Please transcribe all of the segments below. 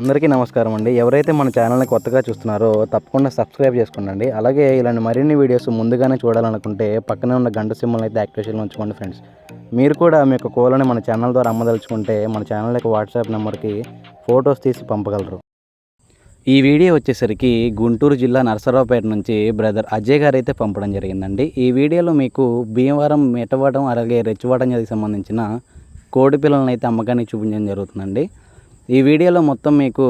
అందరికీ నమస్కారం అండి. ఎవరైతే మన ఛానల్ని కొత్తగా చూస్తున్నారో తప్పకుండా సబ్స్క్రైబ్ చేసుకోండి అలాగే ఇలాంటి మరిన్ని వీడియోస్ ముందుగానే చూడాలనుకుంటే పక్కనే ఉన్న గంట సింబల్ అయితే యాక్టివేషన్లో ఉంచుకోండి ఫ్రెండ్స్ మీరు కూడా మీ యొక్క కోలని మన ఛానల్ ద్వారా అమ్మదలుచుకుంటే మన ఛానల్ యొక్క వాట్సాప్ నెంబర్కి ఫొటోస్ తీసి పంపగలరు. ఈ వీడియో వచ్చేసరికి గుంటూరు జిల్లా నరసరావుపేట నుంచి బ్రదర్ అజయ్ గారు అయితే పంపడం జరిగిందండి. ఈ వీడియోలో మీకు భీమవరం మెటవడం అలాగే రెచ్చివాటం సంబంధించిన కోడి పిల్లలను అయితే అమ్మకానికి చూపించడం జరుగుతుందండి. ఈ వీడియోలో మొత్తం మీకు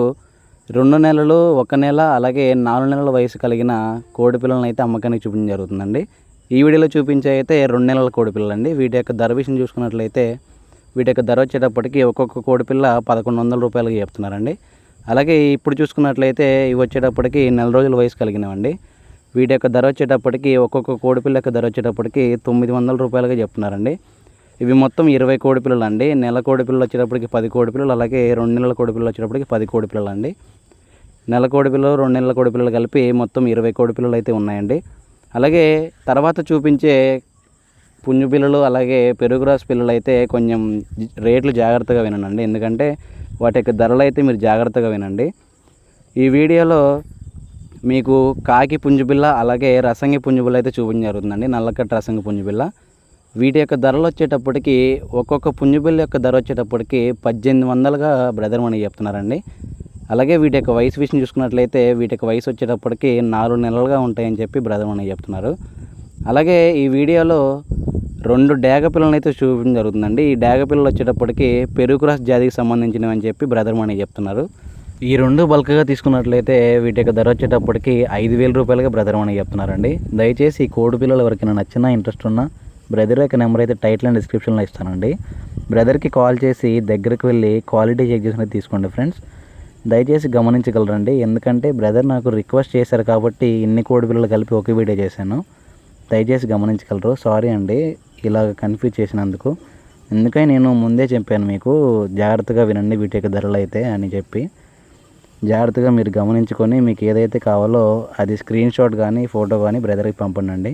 రెండు నెలలు ఒక నెల అలాగే నాలుగు నెలల వయసు కలిగిన కోడి పిల్లలను అయితే అమ్మకానికి చూపించడం జరుగుతుందండి. ఈ వీడియోలో చూపించే అయితే రెండు నెలల కోడి పిల్లలండి. వీటి యొక్క ధర విషయం చూసుకున్నట్లయితే వీటి యొక్క ధర వచ్చేటప్పటికి ఒక్కొక్క కోడి పిల్ల పదకొండు వందల రూపాయలకి చెప్తున్నారండి. అలాగే ఇప్పుడు చూసుకున్నట్లయితే ఇవి వచ్చేటప్పటికి నెల రోజుల వయసు కలిగినవండి. వీటి యొక్క ధర వచ్చేటప్పటికి ఒక్కొక్క కోడి పిల్ల యొక్క ధర వచ్చేటప్పటికి తొమ్మిది వందల రూపాయలుగా చెప్తున్నారండి. ఇవి మొత్తం ఇరవై కోడి పిల్లలు అండి నెల కోడి పిల్లలు వచ్చేటప్పటికి పది కోడి పిల్లలు అలాగే రెండు నెలల కోడి పిల్లలు వచ్చేటప్పటికి పది కోడి పిల్లలు అండి నెల కోడి పిల్లలు రెండు నెలల కోడి పిల్లలు కలిపి మొత్తం ఇరవై కోడి పిల్లలు అయితే ఉన్నాయండి. అలాగే తర్వాత చూపించే పుంజు పిల్లలు అలాగే పెరుగురాస్ పిల్లలు అయితే కొంచెం రేట్లు జాగ్రత్తగా వినండి. ఎందుకంటే వాటి యొక్క ధరలు అయితే మీరు జాగ్రత్తగా వినండి. ఈ వీడియోలో మీకు కాకి పుంజుపిల్ల అలాగే రసంగి పుంజుబిల్ల అయితే చూపించడం జరుగుతుందండి. నల్లకట్ట రసంగి పుంజుపిల్ల వీటి యొక్క ధరలు వచ్చేటప్పటికి ఒక్కొక్క పుంజుబిల్ల యొక్క ధర వచ్చేటప్పటికి పద్దెనిమిది వందలుగా బ్రదర్ మనకి చెప్తున్నారండి. అలాగే వీటి యొక్క వయసు విషయం చూసుకున్నట్లయితే వీటి యొక్క వయసు వచ్చేటప్పటికి నాలుగు నెలలుగా ఉంటాయని చెప్పి బ్రదర్ మనకి చెప్తున్నారు. అలాగే ఈ వీడియోలో రెండు డేగ పిల్లలను అయితే చూపించడం జరుగుతుందండి. ఈ డేగ పిల్లలు వచ్చేటప్పటికి పెరుగు క్రాస్ జాతికి సంబంధించినవి అని చెప్పి బ్రదర్ మనకి చెప్తున్నారు. ఈ రెండు బల్క్గా తీసుకున్నట్లయితే వీటి యొక్క ధర వచ్చేటప్పటికి ఐదు వేల రూపాయలుగా బ్రదర్ మనకి చెప్తున్నారండి. దయచేసి ఈ కోడి పిల్లలు ఎవరికైనా నచ్చినా ఇంట్రెస్ట్ ఉన్నా బ్రదర్ యొక్క నెంబర్ అయితే టైటిల్ అండ్ డిస్క్రిప్షన్లో ఇస్తానండి. బ్రదర్కి కాల్ చేసి దగ్గరికి వెళ్ళి క్వాలిటీ చెక్ చేసినది తీసుకోండి ఫ్రెండ్స్. దయచేసి గమనించగలరండి. ఎందుకంటే బ్రదర్ నాకు రిక్వెస్ట్ చేశారు కాబట్టి ఇన్ని కోడి పిల్లలు కలిపి ఒకే వీడియో చేశాను. దయచేసి గమనించగలరు. సారీ అండి ఇలాగ కన్ఫ్యూజ్ చేసినందుకు. ఎందుకని నేను ముందే చెప్పాను మీకు జాగ్రత్తగా వినండి వీటి యొక్క ధరలు అయితే అని చెప్పి. జాగ్రత్తగా మీరు గమనించుకొని మీకు ఏదైతే కావాలో అది స్క్రీన్ షాట్ కానీ ఫోటో కానీ బ్రదర్కి పంపండి